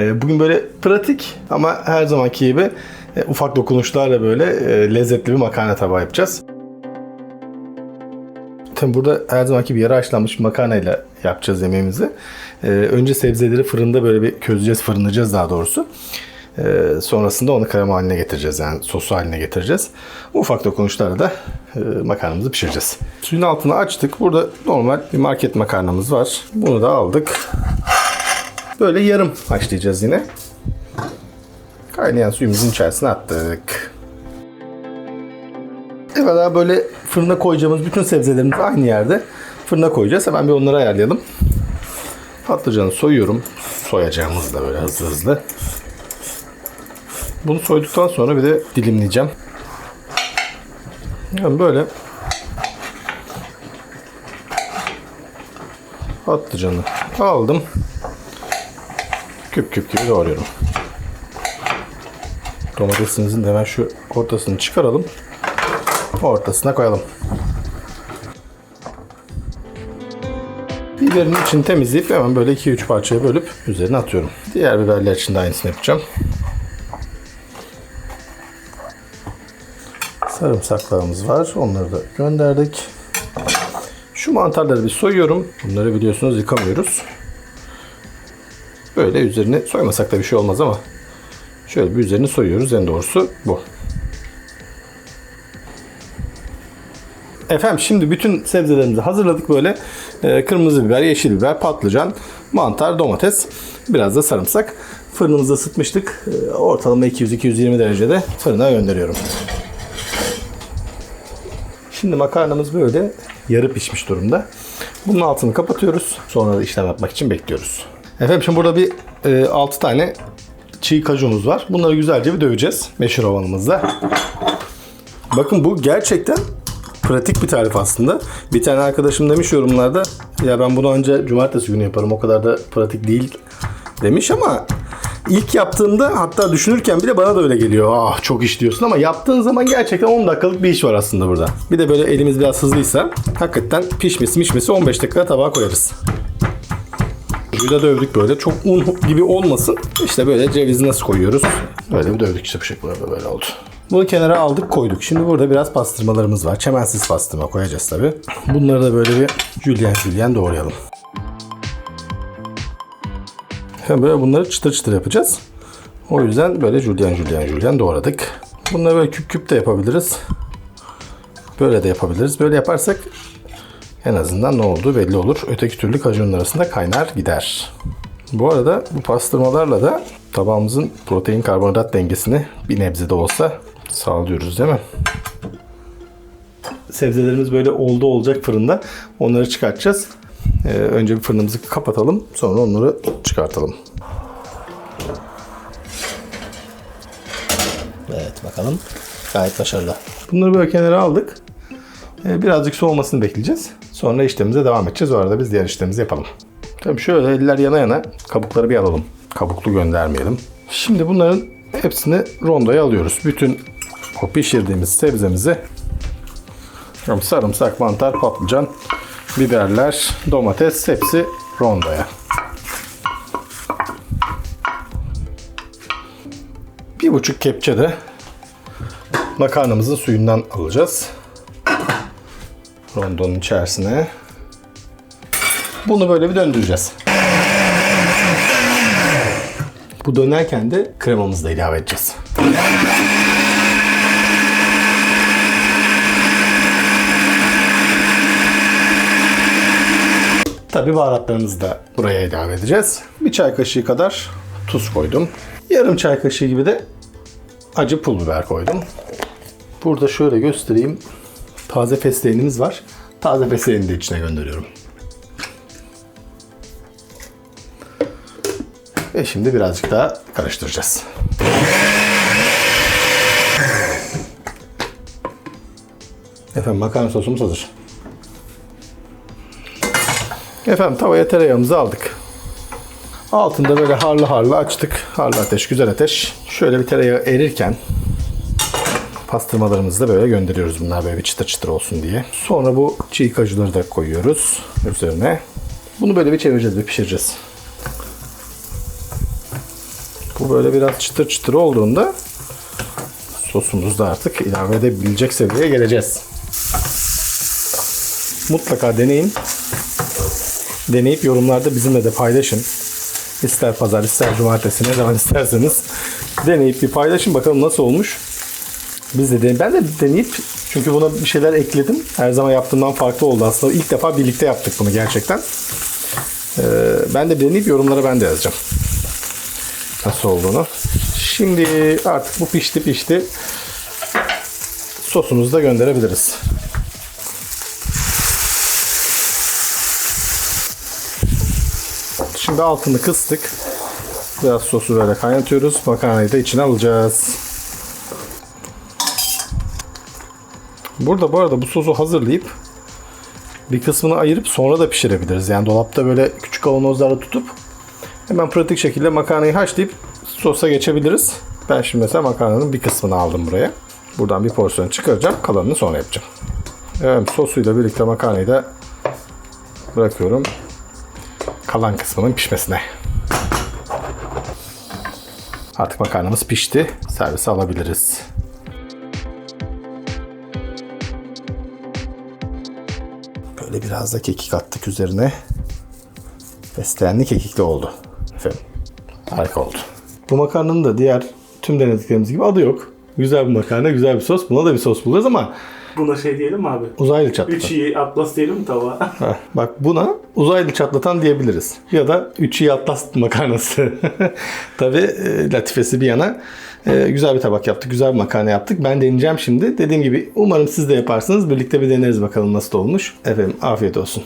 E, bugün böyle pratik ama her zamanki gibi e, ufak dokunuşlarla böyle e, lezzetli bir makarna tabağı yapacağız. Tabii burada her zamanki bir yarı haşlanmış makarnayla yapacağız yemeğimizi. Ee, önce sebzeleri fırında böyle bir közleyeceğiz, fırınlayacağız daha doğrusu. Ee, sonrasında onu krema haline getireceğiz yani sosu haline getireceğiz. Ufak dokunuşlarla da e, makarnamızı pişireceğiz. Suyun altını açtık. Burada normal bir market makarnamız var. Bunu da aldık. Böyle yarım haşlayacağız yine. Kaynayan suyumuzun içerisine attık. Daha böyle fırına koyacağımız bütün sebzelerimizi aynı yerde fırına koyacağız. Hemen bir onları ayarlayalım. Patlıcanı soyuyorum. Soyacağımız da böyle hızlı hızlı. Bunu soyduktan sonra bir de dilimleyeceğim. Yani böyle patlıcanı aldım. Küp küp gibi doğruyorum. Domatesimizin de hemen şu ortasını çıkaralım ortasına koyalım. Biberin içini temizleyip hemen böyle 2-3 parçaya bölüp üzerine atıyorum. Diğer biberler için de aynısını yapacağım. Sarımsaklarımız var. Onları da gönderdik. Şu mantarları bir soyuyorum. Bunları biliyorsunuz yıkamıyoruz. Böyle üzerini soymasak da bir şey olmaz ama şöyle bir üzerini soyuyoruz. En doğrusu bu. Efendim şimdi bütün sebzelerimizi hazırladık böyle. Ee, kırmızı biber, yeşil biber, patlıcan, mantar, domates, biraz da sarımsak. Fırınımızda ısıtmıştık. Ee, ortalama 200-220 derecede fırına gönderiyorum. Şimdi makarnamız böyle yarı pişmiş durumda. Bunun altını kapatıyoruz. Sonra da işlem yapmak için bekliyoruz. Efendim şimdi burada bir e, 6 tane çiğ kajumuz var. Bunları güzelce bir döveceğiz meşhur havanımızda. Bakın bu gerçekten pratik bir tarif aslında. Bir tane arkadaşım demiş yorumlarda ya ben bunu önce cumartesi günü yaparım o kadar da pratik değil demiş ama ilk yaptığımda hatta düşünürken bile bana da öyle geliyor. Ah çok iş diyorsun ama yaptığın zaman gerçekten 10 dakikalık bir iş var aslında burada. Bir de böyle elimiz biraz hızlıysa hakikaten pişmesi mişmesi 15 dakika tabağa koyarız. Da dövdük böyle. Çok un gibi olmasın. İşte böyle cevizi nasıl koyuyoruz? Böyle bir dövdük işte bu şekilde böyle oldu. Bunu kenara aldık koyduk. Şimdi burada biraz pastırmalarımız var. Çemensiz pastırma koyacağız tabi. Bunları da böyle bir jülyen jülyen doğrayalım. Hem böyle bunları çıtır çıtır yapacağız. O yüzden böyle jülyen jülyen jülyen doğradık. Bunları böyle küp küp de yapabiliriz. Böyle de yapabiliriz. Böyle yaparsak en azından ne olduğu belli olur. Öteki türlü kajunun arasında kaynar gider. Bu arada bu pastırmalarla da tabağımızın protein karbonhidrat dengesini bir nebze de olsa sağlıyoruz değil mi? Sebzelerimiz böyle oldu olacak fırında. Onları çıkartacağız. Ee, önce bir fırınımızı kapatalım. Sonra onları çıkartalım. Evet bakalım. Gayet başarılı. Bunları böyle kenara aldık. Ee, birazcık soğumasını bekleyeceğiz. Sonra işlemimize devam edeceğiz. O arada biz diğer işlerimizi yapalım. Tabii şöyle eller yana yana kabukları bir alalım. Kabuklu göndermeyelim. Şimdi bunların hepsini rondoya alıyoruz. Bütün o pişirdiğimiz sebzemizi sarımsak, mantar, patlıcan, biberler, domates hepsi rondoya. Bir buçuk kepçe de makarnamızın suyundan alacağız. Rondonun içerisine. Bunu böyle bir döndüreceğiz. Bu dönerken de kremamızı da ilave edeceğiz. Tabi baharatlarımızı da buraya ilave edeceğiz. Bir çay kaşığı kadar tuz koydum. Yarım çay kaşığı gibi de acı pul biber koydum. Burada şöyle göstereyim. Taze fesleğenimiz var. Taze fesleğeni de içine gönderiyorum. Ve şimdi birazcık daha karıştıracağız. Efendim makarna sosumuz hazır. Efendim tavaya tereyağımızı aldık. Altında böyle harlı harlı açtık. Harlı ateş, güzel ateş. Şöyle bir tereyağı erirken pastırmalarımızı da böyle gönderiyoruz bunlar böyle bir çıtır çıtır olsun diye. Sonra bu çiğ kajuları da koyuyoruz üzerine. Bunu böyle bir çevireceğiz, bir pişireceğiz. Bu böyle biraz çıtır çıtır olduğunda sosumuzu da artık ilave edebilecek seviyeye geleceğiz. Mutlaka deneyin. Deneyip yorumlarda bizimle de paylaşın. İster pazar, ister cumartesi ne zaman isterseniz deneyip bir paylaşın bakalım nasıl olmuş. Biz de ben de deneyip çünkü buna bir şeyler ekledim. Her zaman yaptığımdan farklı oldu aslında. İlk defa birlikte yaptık bunu gerçekten. Ee, ben de deneyip yorumlara ben de yazacağım. Nasıl olduğunu. Şimdi artık bu pişti pişti. Sosumuzu da gönderebiliriz. Şimdi altını kıstık. Biraz sosu böyle kaynatıyoruz. Makarnayı da içine alacağız. Burada bu arada bu sosu hazırlayıp bir kısmını ayırıp sonra da pişirebiliriz. Yani dolapta böyle küçük kavanozlarda tutup hemen pratik şekilde makarnayı haşlayıp sosa geçebiliriz. Ben şimdi mesela makarnanın bir kısmını aldım buraya. Buradan bir porsiyon çıkaracağım. Kalanını sonra yapacağım. Evet, sosuyla birlikte makarnayı da bırakıyorum. Kalan kısmının pişmesine. Artık makarnamız pişti. Servise alabiliriz. Böyle biraz da kekik attık üzerine. Fesleğenli kekikli oldu. Efendim. Harika oldu. Bu makarnanın da diğer tüm denediklerimiz gibi adı yok. Güzel bir makarna, güzel bir sos. Buna da bir sos bulacağız ama Buna şey diyelim mi abi? uzaylı çatlatan. Üç iyi atlas diyelim mi tava? Bak buna uzaylı çatlatan diyebiliriz. Ya da üç iyi atlas makarnası. Tabii e, latifesi bir yana. e, güzel bir tabak yaptık. Güzel bir makarna yaptık. Ben deneyeceğim şimdi. Dediğim gibi umarım siz de yaparsınız. Birlikte bir deneriz bakalım nasıl olmuş. Efendim afiyet olsun.